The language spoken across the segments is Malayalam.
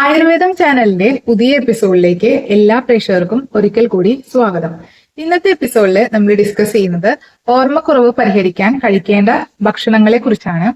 ആയുർവേദം ചാനലിന്റെ പുതിയ എപ്പിസോഡിലേക്ക് എല്ലാ പ്രേക്ഷകർക്കും ഒരിക്കൽ കൂടി സ്വാഗതം. ഇന്നത്തെ എപ്പിസോഡിൽ നമ്മൾ ഡിസ്കസ് ചെയ്യുന്നത് ഓർമ്മക്കുറവ് പരിഹരിക്കാൻ കഴിക്കേണ്ട ഭക്ഷണങ്ങളെ കുറിച്ചാണ്.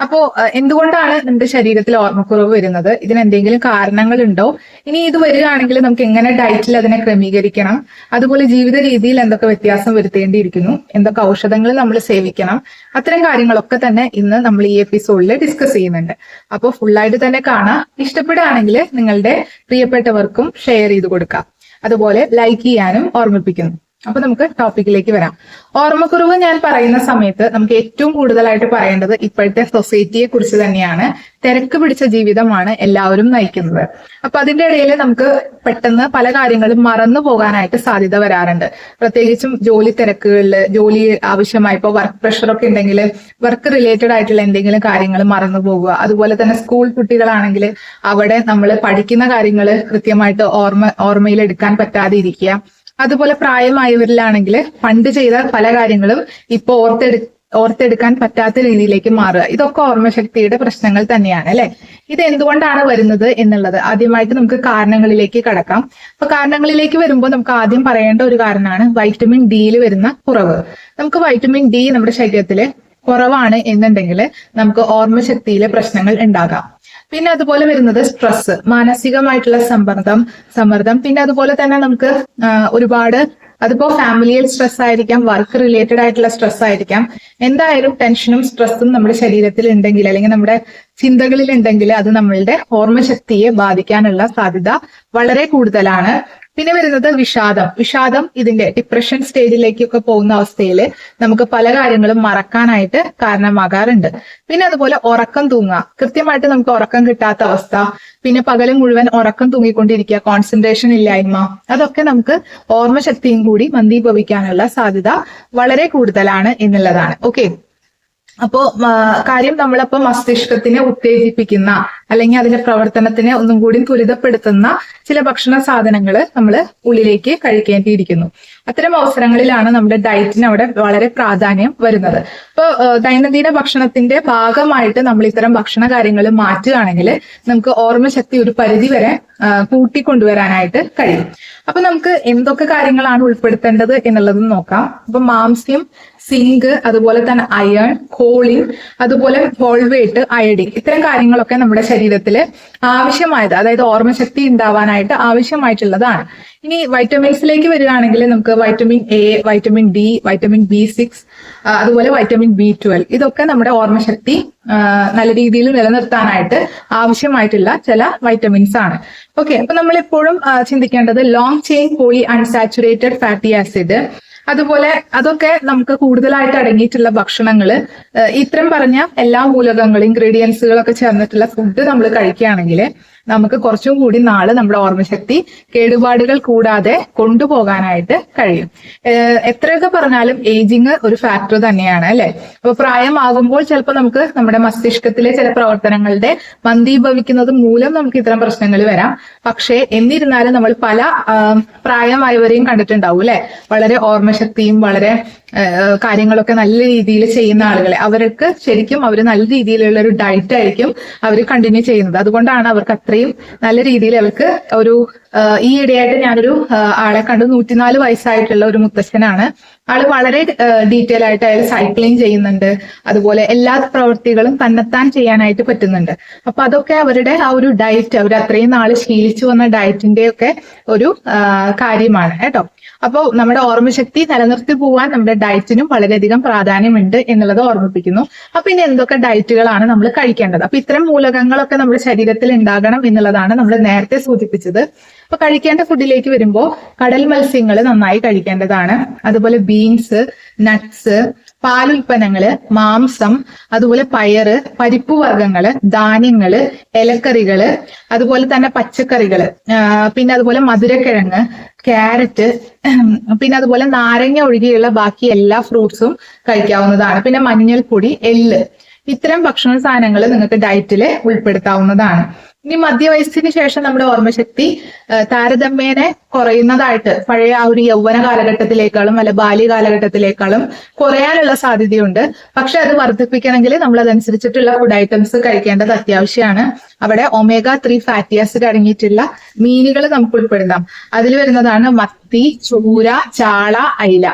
അപ്പോ എന്തുകൊണ്ടാണ് നമ്മുടെ ശരീരത്തിൽ ഓർമ്മക്കുറവ് വരുന്നത്? ഇതിന് എന്തെങ്കിലും കാരണങ്ങൾ ഉണ്ടോ ഇനി ഇത് വരികയാണെങ്കിൽ നമുക്ക് എങ്ങനെ ഡയറ്റിൽ അതിനെ ക്രമീകരിക്കണം? അതുപോലെ ജീവിത രീതിയിൽ എന്തൊക്കെ വ്യത്യാസം വരുത്തേണ്ടിയിരിക്കുന്നു? എന്തൊക്കെ ഔഷധങ്ങൾ നമ്മൾ സേവിക്കണം? അത്തരം കാര്യങ്ങളൊക്കെ തന്നെ ഇന്ന് നമ്മൾ ഈ എപ്പിസോഡിൽ ഡിസ്കസ് ചെയ്യുന്നുണ്ട്. അപ്പോൾ ഫുള്ളായിട്ട് തന്നെ കാണാം. ഇഷ്ടപ്പെടുകയാണെങ്കിൽ നിങ്ങളുടെ പ്രിയപ്പെട്ടവർക്കും ഷെയർ ചെയ്ത് കൊടുക്കാം. അതുപോലെ ലൈക്ക് ചെയ്യാനും ഓർമ്മിപ്പിക്കുന്നു. അപ്പൊ നമുക്ക് ടോപ്പിക്കിലേക്ക് വരാം. ഓർമ്മക്കുറവ് ഞാൻ പറയുന്ന സമയത്ത് നമുക്ക് ഏറ്റവും കൂടുതലായിട്ട് പറയേണ്ടത് ഇപ്പോഴത്തെ സൊസൈറ്റിയെ കുറിച്ച് തന്നെയാണ്. തിരക്ക് പിടിച്ച ജീവിതമാണ് എല്ലാവരും നയിക്കുന്നത്. അപ്പൊ അതിന്റെ ഇടയിൽ നമുക്ക് പെട്ടെന്ന് പല കാര്യങ്ങളും മറന്നു പോകാനായിട്ട് സാധ്യത വരാറുണ്ട്. പ്രത്യേകിച്ചും ജോലി തിരക്കുകളിൽ ജോലി ആവശ്യമായി ഇപ്പോൾ വർക്ക് പ്രഷർ ഒക്കെ ഉണ്ടെങ്കിൽ വർക്ക് റിലേറ്റഡ് ആയിട്ടുള്ള എന്തെങ്കിലും കാര്യങ്ങൾ മറന്നു പോകുക. അതുപോലെ തന്നെ സ്കൂൾ കുട്ടികളാണെങ്കിൽ അവിടെ നമ്മൾ പഠിക്കുന്ന കാര്യങ്ങൾ കൃത്യമായിട്ട് ഓർമ്മ ഓർമ്മയിൽ എടുക്കാൻ പറ്റാതെ ഇരിക്കുക അതുപോലെ പ്രായമായവരിലാണെങ്കിൽ പണ്ട് ചെയ്ത പല കാര്യങ്ങളും ഇപ്പൊ ഓർത്തെടു ഓർത്തെടുക്കാൻ പറ്റാത്ത രീതിയിലേക്ക് മാറുക. ഇതൊക്കെ ഓർമ്മശക്തിയുടെ പ്രശ്നങ്ങൾ തന്നെയാണ് അല്ലെ? ഇത് എന്തുകൊണ്ടാണ് വരുന്നത് എന്നുള്ളത് ആദ്യമായിട്ട് നമുക്ക് കാരണങ്ങളിലേക്ക് കടക്കാം. അപ്പൊ കാരണങ്ങളിലേക്ക് വരുമ്പോൾ നമുക്ക് ആദ്യം പറയേണ്ട ഒരു കാരണമാണ് വൈറ്റമിൻ ഡിയിൽ വരുന്ന കുറവ്. നമുക്ക് വൈറ്റമിൻ ഡി നമ്മുടെ ശരീരത്തിൽ കുറവാണ് എന്നുണ്ടെങ്കിൽ നമുക്ക് ഓർമ്മശക്തിയിലെ പ്രശ്നങ്ങൾ ഉണ്ടാകാം. പിന്നെ അതുപോലെ വരുന്നത് സ്ട്രെസ് മാനസികമായിട്ടുള്ള സമ്മർദ്ദം സമ്മർദ്ദം. പിന്നെ അതുപോലെ തന്നെ നമുക്ക് ഒരുപാട് അതിപ്പോ ഫാമിലിയിൽ സ്ട്രെസ് ആയിരിക്കാം വർക്ക് റിലേറ്റഡ് ആയിട്ടുള്ള സ്ട്രെസ് ആയിരിക്കാം. എന്തായാലും ടെൻഷനും സ്ട്രെസ്സും നമ്മുടെ ശരീരത്തിൽ ഉണ്ടെങ്കിൽ അല്ലെങ്കിൽ നമ്മുടെ ചിന്തകളിൽ ഉണ്ടെങ്കിൽ അത് നമ്മളുടെ ഓർമ്മശക്തിയെ ബാധിക്കാനുള്ള സാധ്യത വളരെ കൂടുതലാണ്. പിന്നെ വരുന്നത് വിഷാദം. വിഷാദം ഇതിന്റെ ഡിപ്രഷൻ സ്റ്റേജിലേക്കൊക്കെ പോകുന്ന അവസ്ഥയിൽ നമുക്ക് പല കാര്യങ്ങളും മറക്കാനായിട്ട് കാരണമാകാറുണ്ട്. പിന്നെ അതുപോലെ ഉറക്കം തൂങ്ങുക. കൃത്യമായിട്ട് നമുക്ക് ഉറക്കം കിട്ടാത്ത അവസ്ഥ. പിന്നെ പകലും മുഴുവൻ ഉറക്കം തൂങ്ങിക്കൊണ്ടിരിക്കുക കോൺസെൻട്രേഷൻ ഇല്ലായ്മ. അതൊക്കെ നമുക്ക് ഓർമ്മശക്തിയും കൂടി മന്ദീഭവിക്കാനുള്ള സാധ്യത വളരെ കൂടുതലാണ് എന്നുള്ളതാണ്. ഓക്കെ അപ്പോ കാര്യം നമ്മളപ്പോ മസ്തിഷ്കത്തിനെ ഉത്തേജിപ്പിക്കുന്ന അല്ലെങ്കിൽ അതിന്റെ പ്രവർത്തനത്തിനെ ഒന്നും കൂടി ത്വരിതപ്പെടുത്തുന്ന ചില ഭക്ഷണ സാധനങ്ങൾ നമ്മൾ ഉള്ളിലേക്ക് കഴിക്കേണ്ടിയിരിക്കുന്നു. അത്തരം അവസരങ്ങളിലാണ് നമ്മുടെ ഡയറ്റിന് അവിടെ വളരെ പ്രാധാന്യം വരുന്നത്. ഇപ്പോൾ ദൈനംദിന ഭക്ഷണത്തിന്റെ ഭാഗമായിട്ട് നമ്മൾ ഇത്തരം ഭക്ഷണ കാര്യങ്ങൾ മാറ്റുകയാണെങ്കിൽ നമുക്ക് ഓർമ്മശക്തി ഒരു പരിധി വരെ കൂട്ടിക്കൊണ്ടുവരാനായിട്ട് കഴിയും. അപ്പൊ നമുക്ക് എന്തൊക്കെ കാര്യങ്ങളാണ് ഉൾപ്പെടുത്തേണ്ടത് എന്നുള്ളത് നോക്കാം. അപ്പൊ മാംസ്യം സിങ്ക് അതുപോലെ തന്നെ അയൺ കോളിൻ അതുപോലെ ഹോൾവേറ്റ് അയഡിൻ ഇത്തരം കാര്യങ്ങളൊക്കെ നമ്മുടെ ശരീരത്തിൽ ആവശ്യമായത് അതായത് ഓർമ്മശക്തി ഉണ്ടാവാനായിട്ട് ആവശ്യമായിട്ടുള്ളതാണ്. ഇനി വൈറ്റമിൻസിലേക്ക് വരികയാണെങ്കിൽ നമുക്ക് vitamin A vitamin D vitamin B six അതുപോലെ വൈറ്റമിൻ ബി ട്വൽവ്. ഇതൊക്കെ നമ്മുടെ ഓർമ്മശക്തി നല്ല രീതിയിൽ നിലനിർത്താനായിട്ട് ആവശ്യമായിട്ടുള്ള ചില വൈറ്റമിൻസ് ആണ്. ഓക്കെ അപ്പൊ നമ്മൾ എപ്പോഴും ചിന്തിക്കേണ്ടത് long chain poly unsaturated fatty acid അതുപോലെ അതൊക്കെ നമുക്ക് കൂടുതലായിട്ട് അടങ്ങിയിട്ടുള്ള ഭക്ഷണങ്ങൾ ഇത്രയും ഇത്തരം പറഞ്ഞ എല്ലാ മൂലകങ്ങളും ഇൻഗ്രീഡിയൻസുകളൊക്കെ ചേർന്നിട്ടുള്ള ഫുഡ് നമ്മൾ കഴിക്കുകയാണെങ്കിൽ നമുക്ക് കുറച്ചും കൂടി നാൾ നമ്മുടെ ഓർമ്മശക്തി കേടുപാടുകൾ കൂടാതെ കൊണ്ടുപോകാനായിട്ട് കഴിയും. എത്രയൊക്കെ പറഞ്ഞാലും ഏജിങ് ഒരു ഫാക്ടർ തന്നെയാണ് അല്ലെ? അപ്പൊ പ്രായമാകുമ്പോൾ ചിലപ്പോൾ നമുക്ക് നമ്മുടെ മസ്തിഷ്കത്തിലെ ചില പ്രവർത്തനങ്ങളുടെ മന്ദീഭവിക്കുന്നത് മൂലം നമുക്ക് ഇത്തരം പ്രശ്നങ്ങൾ വരാം. പക്ഷേ എന്നിരുന്നാലും നമ്മൾ പല പ്രായമായവരെയും കണ്ടിട്ടുണ്ടാവും അല്ലെ? വളരെ ഓർമ്മശക്തിയും വളരെ കാര്യങ്ങളൊക്കെ നല്ല രീതിയിൽ ചെയ്യുന്ന ആളുകളെ. അവർക്ക് ശരിക്കും അവർ നല്ല രീതിയിലുള്ള ഒരു ഡയറ്റ് ആയിരിക്കും അവർ കണ്ടിന്യൂ ചെയ്യുന്നത്. അതുകൊണ്ടാണ് അവർക്ക് അത്രയും നല്ല രീതിയിൽ അവർക്ക് ഒരു ഈ ഇടയായിട്ട് ഞാനൊരു ആളെ കണ്ടു നൂറ്റിനാല് വയസ്സായിട്ടുള്ള ഒരു മുത്തശ്ശനാണ്. ആൾ വളരെ ഡീറ്റെയിൽ ആയിട്ട് അയാൾ സൈക്ലിംഗ് ചെയ്യുന്നുണ്ട്. അതുപോലെ എല്ലാ പ്രവൃത്തികളും തന്നെത്താൻ ചെയ്യാനായിട്ട് പറ്റുന്നുണ്ട്. അപ്പൊ അതൊക്കെ അവരുടെ ആ ഒരു ഡയറ്റ് അവർ അത്രയും നാൾ ശീലിച്ചു വന്ന ഡയറ്റിന്റെ ഒക്കെ ഒരു കാര്യമാണ്. കേട്ടോ? അപ്പോൾ നമ്മുടെ ഓർമ്മശക്തി നിലനിർത്തി പോവാൻ നമ്മുടെ ഡയറ്റിനും വളരെയധികം പ്രാധാന്യമുണ്ട് എന്നുള്ളത് ഓർമ്മിപ്പിക്കുന്നു. അപ്പൊ ഇനി എന്തൊക്കെ ഡയറ്റുകളാണ് നമ്മൾ കഴിക്കേണ്ടത്? അപ്പൊ ഇത്തരം മൂലകങ്ങളൊക്കെ നമ്മുടെ ശരീരത്തിൽ ഉണ്ടാകണം എന്നുള്ളതാണ് നമ്മൾ നേരത്തെ സൂചിപ്പിച്ചത്. അപ്പൊ കഴിക്കേണ്ട ഫുഡിലേക്ക് വരുമ്പോൾ കടൽ മത്സ്യങ്ങൾ നന്നായി കഴിക്കേണ്ടതാണ്. അതുപോലെ ബീൻസ് നട്ട്സ് പാലുൽപ്പന്നങ്ങൾ മാംസം അതുപോലെ പയറ് പരിപ്പ് വർഗങ്ങൾ ധാന്യങ്ങൾ ഇലക്കറികൾ അതുപോലെ തന്നെ പച്ചക്കറികൾ പിന്നെ അതുപോലെ മധുരക്കിഴങ്ങ് ക്യാരറ്റ് പിന്നെ അതുപോലെ നാരങ്ങ ഒഴികെയുള്ള ബാക്കി എല്ലാ ഫ്രൂട്ട്സും കഴിക്കാവുന്നതാണ്. പിന്നെ മഞ്ഞൾപ്പൊടി എള്ള്. ഇത്തരം ഭക്ഷണ സാധനങ്ങൾ നിങ്ങൾക്ക് ഡയറ്റിൽ ഉൾപ്പെടുത്താവുന്നതാണ്. ഇനി മധ്യവയസ്സിന് ശേഷം നമ്മുടെ ഓർമ്മശക്തി താരതമ്യേനെ കുറയുന്നതായിട്ട് പഴയ ആ ഒരു യൗവന കാലഘട്ടത്തിലേക്കാളും അല്ല ബാല്യ കാലഘട്ടത്തിലേക്കാളും കുറയാനുള്ള സാധ്യതയുണ്ട്. പക്ഷെ അത് വർദ്ധിപ്പിക്കണമെങ്കിൽ നമ്മൾ അതനുസരിച്ചിട്ടുള്ള ഫുഡ് ഐറ്റംസ് കഴിക്കേണ്ടത് അത്യാവശ്യമാണ്. അവിടെ ഒമേഗ ത്രീ ഫാറ്റി ആസിഡ് അടങ്ങിയിട്ടുള്ള മീനുകൾ നമുക്ക് ഉൾപ്പെടുത്താം. അതിൽ വരുന്നതാണ് മത്തി ചൂര ചാള അയില.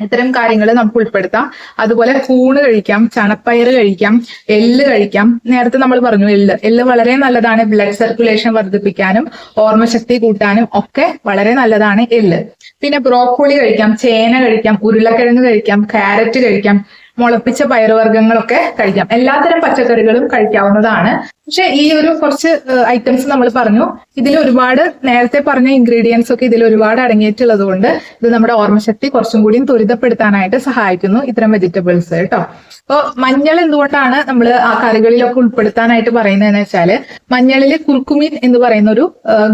ഇത്തരം കാര്യങ്ങൾ നമുക്ക് ഉൾപ്പെടുത്താം. അതുപോലെ കൂണ് കഴിക്കാം ചണപ്പയർ കഴിക്കാം എള്ള് കഴിക്കാം. നേരത്തെ നമ്മൾ പറഞ്ഞു എള്ള് എള്ള് വളരെ നല്ലതാണ് ബ്ലഡ് സർക്കുലേഷൻ വർദ്ധിപ്പിക്കാനും ഓർമ്മശക്തി കൂട്ടാനും ഒക്കെ വളരെ നല്ലതാണ് എള്ള് പിന്നെ ബ്രോക്കോളി കഴിക്കാം ചേന കഴിക്കാം ഉരുളക്കിഴങ്ങ് കഴിക്കാം ക്യാരറ്റ് കഴിക്കാം മുളപ്പിച്ച പയറുവർഗങ്ങളൊക്കെ കഴിക്കാം. എല്ലാത്തരം പച്ചക്കറികളും കഴിക്കാവുന്നതാണ്. പക്ഷെ ഈ ഒരു കുറച്ച് ഐറ്റംസ് നമ്മൾ പറഞ്ഞു. ഇതിൽ ഒരുപാട് നേരത്തെ പറഞ്ഞ ഇൻഗ്രീഡിയൻസ് ഒക്കെ ഇതിൽ ഒരുപാട് അടങ്ങിയിട്ടുള്ളത് കൊണ്ട് ഇത് നമ്മുടെ ഓർമ്മശക്തി കുറച്ചും കൂടി ത്വരിതപ്പെടുത്താനായിട്ട് സഹായിക്കുന്നു ഇത്തരം വെജിറ്റബിൾസ് കേട്ടോ. അപ്പോൾ മഞ്ഞൾ എന്തുകൊണ്ടാണ് നമ്മൾ ആ കറികളിലൊക്കെ ഉൾപ്പെടുത്താനായിട്ട് പറയുന്നതെന്ന് വെച്ചാൽ മഞ്ഞളിൽ കുർക്കുമിൻ എന്ന് പറയുന്ന ഒരു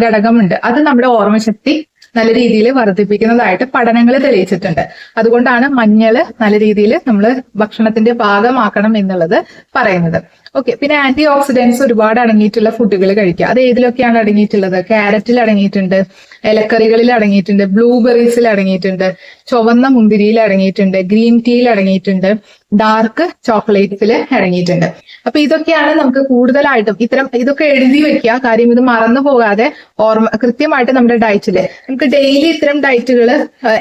ഘടകമുണ്ട്. അത് നമ്മുടെ ഓർമ്മശക്തി നല്ല രീതിയിൽ വർദ്ധിപ്പിക്കുന്നതായിട്ട് പഠനങ്ങൾ തെളിയിച്ചിട്ടുണ്ട്. അതുകൊണ്ടാണ് മഞ്ഞൾ നല്ല രീതിയിൽ നമ്മൾ ഭക്ഷണത്തിന്റെ ഭാഗമാക്കണം എന്നുള്ളത് പറയുന്നത്. ഓക്കെ പിന്നെ ആന്റി ഓക്സിഡൻസ് ഒരുപാട് അടങ്ങിയിട്ടുള്ള ഫുഡുകൾ കഴിക്കുക. അത് ഏതിലൊക്കെയാണ് അടങ്ങിയിട്ടുള്ളത്? ക്യാരറ്റിൽ അടങ്ങിയിട്ടുണ്ട് ഇലക്കറികളിൽ അടങ്ങിയിട്ടുണ്ട് ബ്ലൂബെറീസിൽ അടങ്ങിയിട്ടുണ്ട് ചുവന്ന മുന്തിരിയിൽ അടങ്ങിയിട്ടുണ്ട് ഗ്രീൻ ടീയിൽ അടങ്ങിയിട്ടുണ്ട്. ഡാർക്ക് ചോക്ലേറ്റ്സിൽ ഇറങ്ങിയിട്ടുണ്ട്. അപ്പൊ ഇതൊക്കെയാണ് നമുക്ക് കൂടുതലായിട്ടും ഇത്തരം ഇതൊക്കെ എഴുതി വെക്കുക. കാര്യം ഇത് മറന്നു പോകാതെ ഓർമ്മ കൃത്യമായിട്ട് നമ്മുടെ ഡയറ്റിൽ നമുക്ക് ഡെയിലി ഇത്തരം ഡയറ്റുകൾ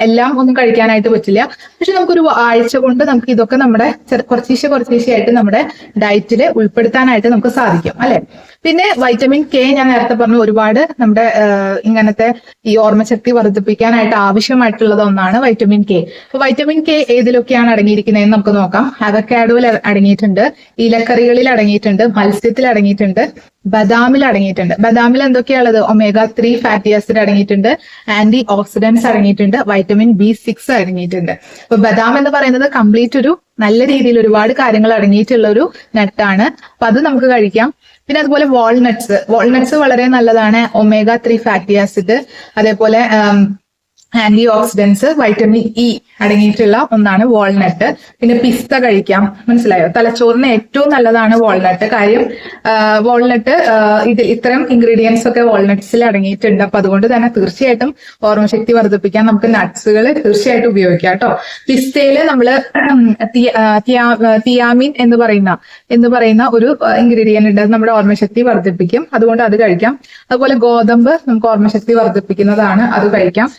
എല്ലാം ഒന്നും കഴിക്കാനായിട്ട് പറ്റില്ല. പക്ഷെ നമുക്കൊരു ആഴ്ച കൊണ്ട് നമുക്ക് ഇതൊക്കെ നമ്മുടെ കുറച്ചീശ കുറച്ചീശെ കുറച്ചീശയായിട്ട് നമ്മുടെ ഡയറ്റിൽ ഉൾപ്പെടുത്താനായിട്ട് നമുക്ക് സാധിക്കും അല്ലെ? പിന്നെ വൈറ്റമിൻ കെ ഞാൻ നേരത്തെ പറഞ്ഞു ഒരുപാട് നമ്മുടെ ഇങ്ങനത്തെ ഈ ഓർമ്മശക്തി വർദ്ധിപ്പിക്കാനായിട്ട് ആവശ്യമായിട്ടുള്ളത് ഒന്നാണ് വൈറ്റമിൻ കെ അപ്പൊ വൈറ്റമിൻ കെ ഏതിലൊക്കെയാണ് അടങ്ങിയിരിക്കുന്നതെന്ന് നമുക്ക് നോക്കാം. അവക്കാഡോയിൽ അടങ്ങിയിട്ടുണ്ട് ഇലക്കറികളിൽ അടങ്ങിയിട്ടുണ്ട് മത്സ്യത്തിൽ അടങ്ങിയിട്ടുണ്ട് ബദാമിൽ അടങ്ങിയിട്ടുണ്ട്. ബദാമിൽ എന്തൊക്കെയാണുള്ളത്? ഒമേഗ ത്രീ ഫാറ്റി ആസിഡ് അടങ്ങിയിട്ടുണ്ട് ആന്റി ഓക്സിഡൻസ് അടങ്ങിയിട്ടുണ്ട് വൈറ്റമിൻ ബി സിക്സ് അടങ്ങിയിട്ടുണ്ട്. അപ്പൊ ബദാം എന്ന് പറയുന്നത് കംപ്ലീറ്റ് ഒരു നല്ല രീതിയിൽ ഒരുപാട് കാര്യങ്ങൾ അടങ്ങിയിട്ടുള്ള ഒരു നട്ടാണ്. അപ്പൊ അത് നമുക്ക് കഴിക്കാം. പിന്നെ അതുപോലെ വാൾനട്ട്സ് വാൾനട്ട്സ് വളരെ നല്ലതാണ്. ഒമേഗ ത്രീ ഫാറ്റി ആസിഡ് അതേപോലെ ആന്റി ഓക്സിഡൻസ് വൈറ്റമിൻ ഇ അടങ്ങിയിട്ടുള്ള ഒന്നാണ് വാൾനട്ട് പിന്നെ പിസ്ത കഴിക്കാം. മനസ്സിലായോ? തലച്ചോറിന് ഏറ്റവും നല്ലതാണ് വാൾനട്ട് കാര്യം വാൾനട്ട് ഇത് ഇത്തരം ഇൻഗ്രീഡിയൻസ് ഒക്കെ വാൾനട്ട്സിൽ അടങ്ങിയിട്ടുണ്ട്. അപ്പൊ അതുകൊണ്ട് തന്നെ തീർച്ചയായിട്ടും ഓർമ്മശക്തി വർദ്ധിപ്പിക്കാൻ നമുക്ക് നട്ട്സുകൾ തീർച്ചയായിട്ടും ഉപയോഗിക്കാം കേട്ടോ. പിസ്തയിൽ ആ, തിയാമിൻ എന്ന് പറയുന്ന എന്ന് പറയുന്ന ഒരു ഇൻഗ്രീഡിയന്റ് ഉണ്ട്. നമ്മുടെ ഓർമ്മശക്തി വർദ്ധിപ്പിക്കും. അതുകൊണ്ട് അത് കഴിക്കാം. അതുപോലെ ഗോതമ്പ് നമുക്ക് ഓർമ്മശക്തി വർദ്ധിപ്പിക്കുന്നതാണ്. അത് കഴിക്കാം.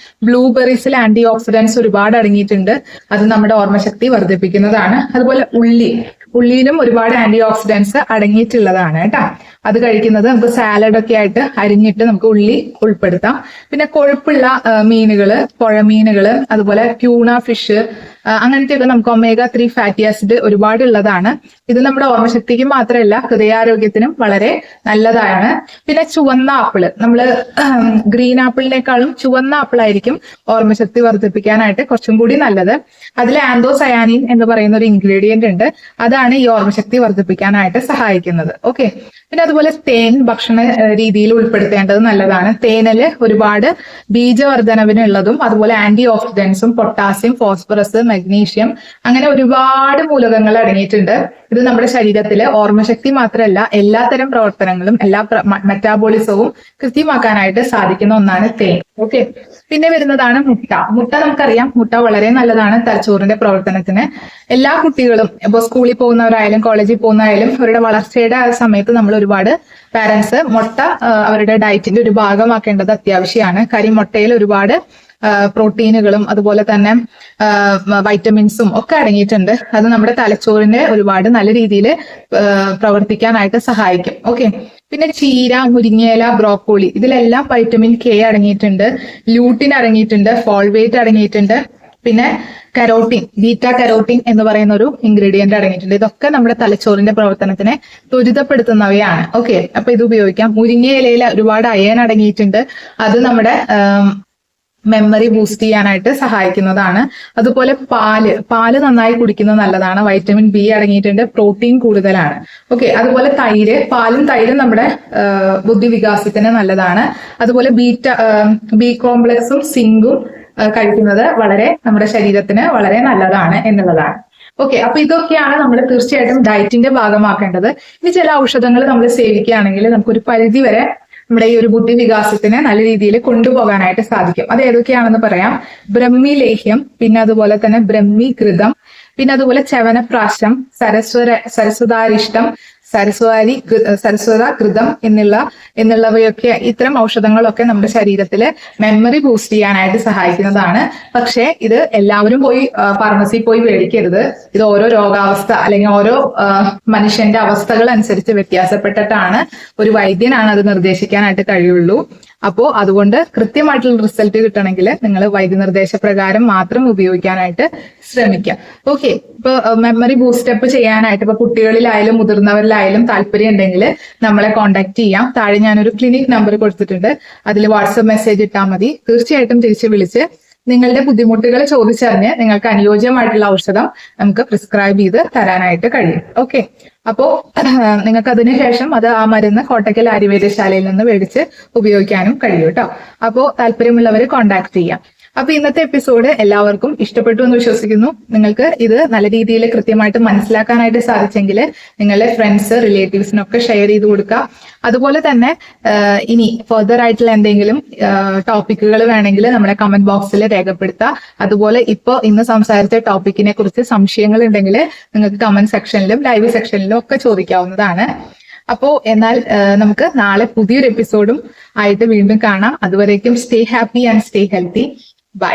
ബ്ലൂബെറീസിൽ ആന്റി ഓക്സിഡൻസ് ഒരുപാട് അടങ്ങിയിട്ടുണ്ട്. അത് നമ്മുടെ ഓർമ്മശക്തി വർദ്ധിപ്പിക്കുന്നതാണ്. അതുപോലെ ഉള്ളി. ഉള്ളിയിലും ഒരുപാട് ആന്റി ഓക്സിഡൻസ് അടങ്ങിയിട്ടുള്ളതാണ് കേട്ടോ. അത് കഴിക്കുന്നത് നമുക്ക് സാലഡ് ഒക്കെ ആയിട്ട് അരിഞ്ഞിട്ട് നമുക്ക് ഉള്ളി ഉൾപ്പെടുത്താം. പിന്നെ കൊഴുപ്പുള്ള മീനുകൾ മീനുകൾ പുഴമീനുകൾ അതുപോലെ ട്യൂണ ഫിഷ് അങ്ങനത്തെയൊക്കെ നമുക്ക് ഒമേഗ ത്രീ ഫാറ്റി ആസിഡ് ഒരുപാട് ഉള്ളതാണ് ഇത് നമ്മുടെ ഓർമ്മശക്തിക്ക് മാത്രമല്ല ഹൃദയാരോഗ്യത്തിനും വളരെ നല്ലതാണ്. പിന്നെ ചുവന്ന ആപ്പിൾ. നമ്മൾ ഗ്രീൻ ആപ്പിളിനേക്കാളും ചുവന്ന ആപ്പിൾ ആയിരിക്കും ഓർമ്മശക്തി വർദ്ധിപ്പിക്കാനായിട്ട് കുറച്ചും കൂടി നല്ലത്. അതിൽ ആന്തോസയാനിൻ എന്ന് പറയുന്ന ഒരു ഇൻഗ്രീഡിയന്റ് ഉണ്ട്. അതാണ് ഈ ഓർമ്മശക്തി വർദ്ധിപ്പിക്കാനായിട്ട് സഹായിക്കുന്നത്. ഓക്കെ പിന്നെ അതുപോലെ തേൻ ഭക്ഷണ രീതിയിൽ ഉൾപ്പെടുത്തേണ്ടത് നല്ലതാണ്. തേനിൽ ഒരുപാട് ബീജവർദ്ധനവിനുള്ളതും അതുപോലെ ആന്റി ഓക്സിഡൻസും പൊട്ടാസ്യം ഫോസ്ഫറസ് മഗ്നീഷ്യം അങ്ങനെ ഒരുപാട് മൂലകങ്ങൾ അടങ്ങിയിട്ടുണ്ട്. ഇത് നമ്മുടെ ശരീരത്തിലെ ഓർമ്മശക്തി മാത്രമല്ല എല്ലാത്തരം പ്രവർത്തനങ്ങളും എല്ലാ മെറ്റാബോളിസവും കൃത്യമാക്കാനായിട്ട് സാധിക്കുന്ന ഒന്നാണ് തേൻ. ഓക്കെ പിന്നെ വരുന്നതാണ് മുട്ട. മുട്ട നമുക്കറിയാം മുട്ട വളരെ നല്ലതാണ് തലച്ചോറിന്റെ പ്രവർത്തനത്തിന്. എല്ലാ കുട്ടികളും ഇപ്പോൾ സ്കൂളിൽ പോകുന്നവരായാലും കോളേജിൽ പോകുന്നവരായാലും അവരുടെ വളർച്ചയുടെ സമയത്ത് നമ്മൾ ഒരുപാട് പാരന്റ്സ് മുട്ട അവരുടെ ഡയറ്റിന്റെ ഒരു ഭാഗമാക്കേണ്ടത് അത്യാവശ്യമാണ്. കാര്യം മുട്ടയിൽ ഒരുപാട് പ്രോട്ടീനുകളും അതുപോലെ തന്നെ വൈറ്റമിൻസും ഒക്കെ അടങ്ങിയിട്ടുണ്ട്. അത് നമ്മുടെ തലച്ചോറിനെ ഒരുപാട് നല്ല രീതിയിൽ പ്രവർത്തിക്കാനായിട്ട് സഹായിക്കും. ഓക്കെ പിന്നെ ചീര മുരിങ്ങയില ബ്രോക്കോളി ഇതിലെല്ലാം വൈറ്റമിൻ കെ അടങ്ങിയിട്ടുണ്ട്. ലൂട്ടിൻ അടങ്ങിയിട്ടുണ്ട് ഫോൾവേറ്റ് അടങ്ങിയിട്ടുണ്ട്. പിന്നെ കരോട്ടിൻ ബീറ്റ കരോട്ടിൻ എന്ന് പറയുന്ന ഒരു ഇൻഗ്രീഡിയന്റ് അടങ്ങിയിട്ടുണ്ട്. ഇതൊക്കെ നമ്മുടെ തലച്ചോറിന്റെ പ്രവർത്തനത്തിനെ ത്വരിതപ്പെടുത്തുന്നവയാണ്. ഓക്കെ അപ്പൊ ഇത് ഉപയോഗിക്കാം. മുരിങ്ങയിലയിൽ ഒരുപാട് അയൺ അടങ്ങിയിട്ടുണ്ട്. അത് നമ്മുടെ മെമ്മറി ബൂസ്റ്റ് ചെയ്യാനായിട്ട് സഹായിക്കുന്നതാണ്. അതുപോലെ പാൽ പാൽ നന്നായി കുടിക്കുന്നത് നല്ലതാണ്. വൈറ്റമിൻ ബി അടങ്ങിയിട്ടുണ്ട്. പ്രോട്ടീൻ കൂടുതലാണ്. ഓക്കെ അതുപോലെ തൈര് പാലും തൈരും നമ്മുടെ ബുദ്ധി വികാസത്തിന് നല്ലതാണ്. അതുപോലെ ബീറ്റ ബി കോംപ്ലക്സും സിങ്കും കഴിക്കുന്നത് വളരെ നമ്മുടെ ശരീരത്തിന് വളരെ നല്ലതാണ് എന്നുള്ളതാണ്. ഓക്കെ അപ്പൊ ഇതൊക്കെയാണ് നമ്മൾ തീർച്ചയായിട്ടും ഡയറ്റിന്റെ ഭാഗമാക്കേണ്ടത്. ഇനി ചില ഔഷധങ്ങൾ നമ്മൾ സേവിക്കുകയാണെങ്കിൽ നമുക്കൊരു പരിധി വരെ നമ്മുടെ ഈ ഒരു ബുദ്ധി വികാസത്തിന് നല്ല രീതിയിൽ കൊണ്ടുപോകാനായിട്ട് സാധിക്കും. അത് ഏതൊക്കെയാണെന്ന് പറയാം? ബ്രഹ്മി ലേഹ്യം പിന്നെ അതുപോലെ തന്നെ ബ്രഹ്മി ഘൃതം പിന്നെ അതുപോലെ ചവനപ്രാശം സരസ്വര സരസ്വതാരിഷ്ടം സരസ്വാരി സരസ്വത ഘൃതം എന്നുള്ള എന്നുള്ളവയൊക്കെ ഇത്തരം ഔഷധങ്ങളൊക്കെ നമ്മുടെ ശരീരത്തിൽ മെമ്മറി ബൂസ്റ്റ് ചെയ്യാനായിട്ട് സഹായിക്കുന്നതാണ്. പക്ഷേ ഇത് എല്ലാവരും പോയി ഫാർമസിയിൽ പോയി മേടിക്കരുത്. ഇത് ഓരോ രോഗാവസ്ഥ അല്ലെങ്കിൽ ഓരോ മനുഷ്യന്റെ അവസ്ഥകൾ അനുസരിച്ച് വ്യത്യാസപ്പെട്ടിട്ടാണ് ഒരു വൈദ്യനാണ് അത് നിർദ്ദേശിക്കാനായിട്ട് കഴിയുള്ളൂ. അപ്പോ അതുകൊണ്ട് കൃത്യമായിട്ടുള്ള റിസൾട്ട് കിട്ടണമെങ്കിൽ നിങ്ങൾ വൈദ്യനിർദ്ദേശ പ്രകാരം മാത്രം ഉപയോഗിക്കാനായിട്ട് ശ്രമിക്കുക. ഓക്കെ ഇപ്പൊ മെമ്മറി ബൂസ്റ്റപ്പ് ചെയ്യാനായിട്ട് ഇപ്പൊ കുട്ടികളിലായാലും മുതിർന്നവരിലായാലും താല്പര്യം ഉണ്ടെങ്കിൽ നമ്മളെ കോൺടാക്ട് ചെയ്യാം. താഴെ ഞാനൊരു ക്ലിനിക് നമ്പർ കൊടുത്തിട്ടുണ്ട്. അതിൽ വാട്സപ്പ് മെസ്സേജ് ഇട്ടാൽ മതി. തീർച്ചയായിട്ടും തിരിച്ച് വിളിച്ച് നിങ്ങളുടെ ബുദ്ധിമുട്ടുകൾ ചോദിച്ചറിഞ്ഞ് നിങ്ങൾക്ക് അനുയോജ്യമായിട്ടുള്ള ഔഷധം നമുക്ക് പ്രിസ്ക്രൈബ് ചെയ്ത് തരാനായിട്ട് കഴിയും. ഓക്കെ അപ്പോ നിങ്ങൾക്ക് അതിന് ശേഷം അത് ആ മരുന്ന് കോട്ടക്കൽ ആയുർവേദശാലയിൽ നിന്ന് മേടിച്ച് ഉപയോഗിക്കാനും കഴിയും കേട്ടോ. അപ്പോ താല്പര്യമുള്ളവർ കോൺടാക്ട് ചെയ്യാം. അപ്പൊ ഇന്നത്തെ എപ്പിസോഡ് എല്ലാവർക്കും ഇഷ്ടപ്പെട്ടു എന്ന് വിശ്വസിക്കുന്നു. നിങ്ങൾക്ക് ഇത് നല്ല രീതിയിൽ കൃത്യമായിട്ട് മനസ്സിലാക്കാനായിട്ട് സാധിച്ചെങ്കിൽ നിങ്ങളുടെ ഫ്രണ്ട്സ് റിലേറ്റീവ്സിനൊക്കെ ഷെയർ ചെയ്ത് കൊടുക്കുക. അതുപോലെ തന്നെ ഇനി ഫെർദർ ആയിട്ടുള്ള എന്തെങ്കിലും ടോപ്പിക്കുകൾ വേണമെങ്കിൽ നമ്മുടെ കമന്റ് ബോക്സിൽ രേഖപ്പെടുത്തുക. അതുപോലെ ഇപ്പോൾ ഇന്ന് സംസാരിച്ച ടോപ്പിക്കിനെ കുറിച്ച് സംശയങ്ങൾ ഉണ്ടെങ്കിൽ നിങ്ങൾക്ക് കമന്റ് സെക്ഷനിലും ലൈവ് സെക്ഷനിലും ഒക്കെ ചോദിക്കാവുന്നതാണ്. അപ്പോ എന്നാൽ നമുക്ക് നാളെ പുതിയൊരു എപ്പിസോഡും ആയിട്ട് വീണ്ടും കാണാം. അതുവരേക്കും stay happy and stay healthy bye